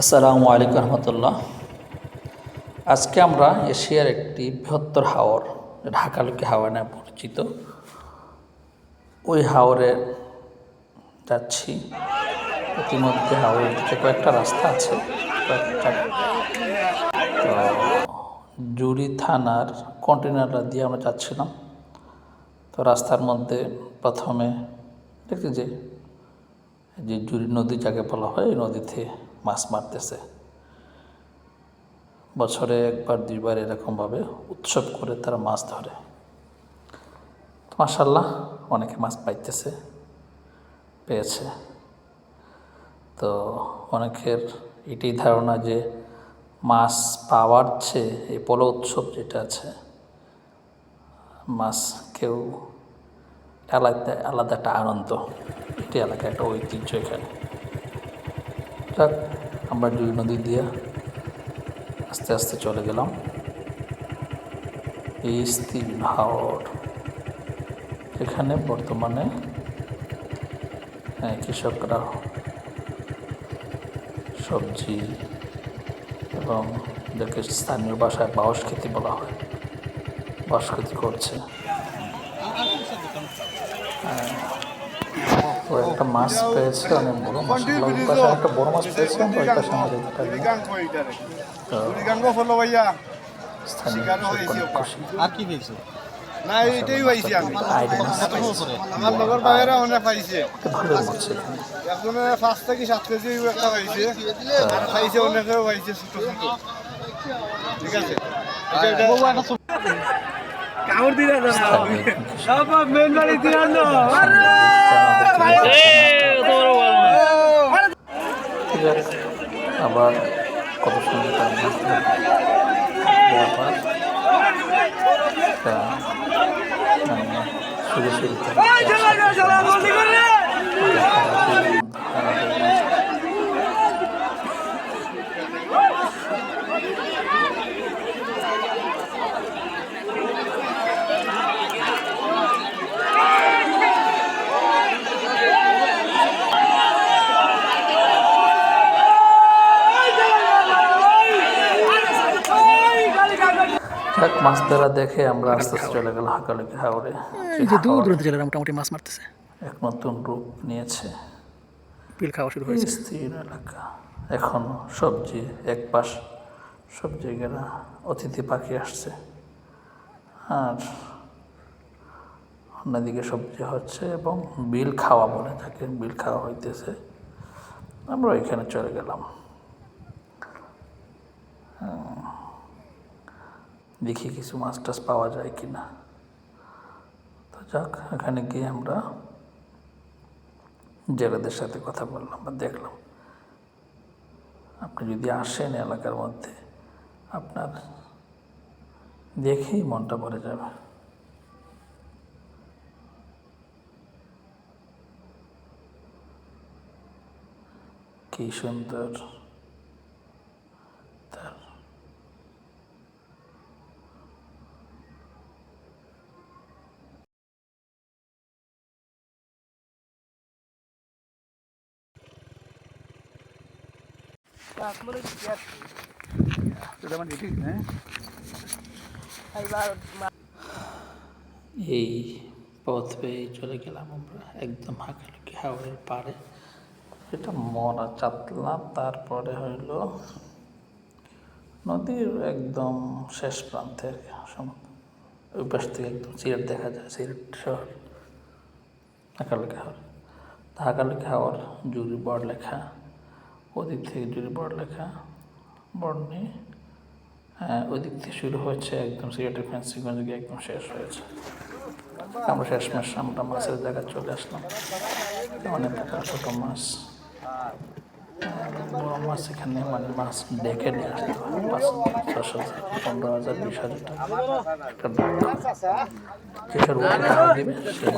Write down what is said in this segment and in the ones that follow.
আসসালামু আলাইকুম রহমতুল্লাহ। আজকে আমরা এশিয়ার একটি বৃহত্তর হাওর ঢাকালুকি হাওয়া নামে পরিচিত। ওই হাওরে যাচ্ছি। ইতিমধ্যে হাওরের দিকে কয়েকটা রাস্তা আছে, কয়েকটা। তো জুড়ি থানার কন্টেনারটা দিয়ে আমরা যাচ্ছিলাম। তো রাস্তার মধ্যে প্রথমে দেখছি যে যে জুড়ি নদী যাকে বলা হয়, এই নদীতে মাছ মারতেছে। বছরে একবার, দুইবার এরকমভাবে উৎসব করে তারা মাছ ধরে। মাসাল্লাহ অনেকে মাছ পাইতেছে, পেয়েছে। তো অনেকের এটাই ধারণা যে মাছ পাওয়ার চেয়ে এই পলো উৎসব যেটা আছে, মাছ কেউ আলাদা আলাদা একটা আনন্দ। এটি এলাকা একটা ঐতিহ্য এখানে। যাক আমরা দুই নদী দিয়ে আস্তে আস্তে চলে গেলাম। এই স্থির হাওর এখানে বর্তমানে হ্যাঁ, কৃষকরা সবজি এবং যাকে স্থানীয় ভাষায় বাঁশ খেতি বলা হয় বাঁশ খেতি করছে। তো একটা মাছ পেয়েছে অনেক বড় মাছ। একটা বড় মাছ পেয়েছে আমরা পাশে আমরা যেতে পারি। না। এইটাই পাইছি আমি। আমার লগর বাইরে অনেক পাইছে। একটা একজনে পাঁচ থেকে সাত কেজি একটা পাইছে। আর পাইছে অনেকেও পাইছে ছোট। ছোট ঠিক আছে? কামড় দিলে সব মেন বাড়ি আছে আবার কত সুন্দর ব্যাপার তা, শুরু করে যাক মাছ ধরা দেখে আমরা আস্তে আস্তে চলে গেল হাকালুকি এই যে দূর দূরান্তে জেলেরা মোটামুটি মাছ মারতেছে। এক নতুন রূপ নিয়েছে। পিল খাওয়া শুরু হয়েছে। স্থির এলাকা। এখন সবজি এক পাশ সব জায়গায় অতিথি পাখি আসছে। আর অন্যদিকে সবজি হচ্ছে এবং বিল খাওয়া বলে থাকে বিল খাওয়া হইতেছে। আমরা ওইখানে চলে গেলাম। দেখি কিছু মাছ টাছ পাওয়া যায় কি না তো যাক, এখানে গিয়ে আমরা জেলেদের সাথে কথা বললাম বা দেখলাম। আপনি যদি আসেন এলাকার মধ্যে, আপনার দেখেই মনটা ভরে যাবে। কি সুন্দর। এই পথ পেয়ে চলে গেলাম আমরা একদম হাঁকালুকি হাওড়ের পাড়ে। এটা মরা চাতলা, তারপরে হইল নদীর একদম শেষ প্রান্তে ওই পাশ থেকে একদম সিলেট দেখা যায়, সিলেট শহর হাঁকালুকি হাওড় হাঁকালুকি হাওড় জুরি বড় লেখা ওদিক থেকে জুরি বড় লেখা বর্ণে হ্যাঁ ওদিক থেকে শুরু হয়েছে একদম সিলেটের ফ্যান্সিগঞ্জ গিয়ে একদম শেষ হয়েছে। আমরা শেষ শেষমেশ আমরা মাছের জায়গায় চলে আসলাম। অনেক প্রকার ছোটো মাছ। হ্যাঁ, বড় মাছ এখানে মানে মাছ ডেকে নিয়ে আসতে দশ হাজার পনেরো হাজার বিশ হাজার টাকা। দিবে সেই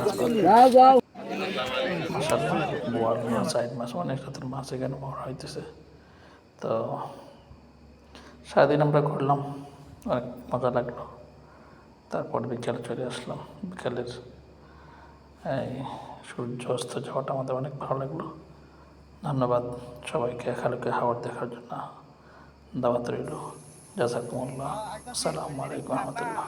মাশাআল্লাহ, বোয়াল মাছ সাইড মাছ অনেক জাতের মাছ এখানে বড় হইতেছে তো সারাদিন আমরা ঘুরলাম অনেক মজা লাগল তারপর বিকেলে চলে আসলাম বিকেলের এই সূর্য অস্ত যাওয়াটা আমাদের অনেক ভালো লাগল ধন্যবাদ সবাইকে খালুকে হাওয়ার দেখার জন্য দাওয়াত রইল জাজাকুমুল্লাহ আসসালামু আলাইকুম রহমতুল্লাহ।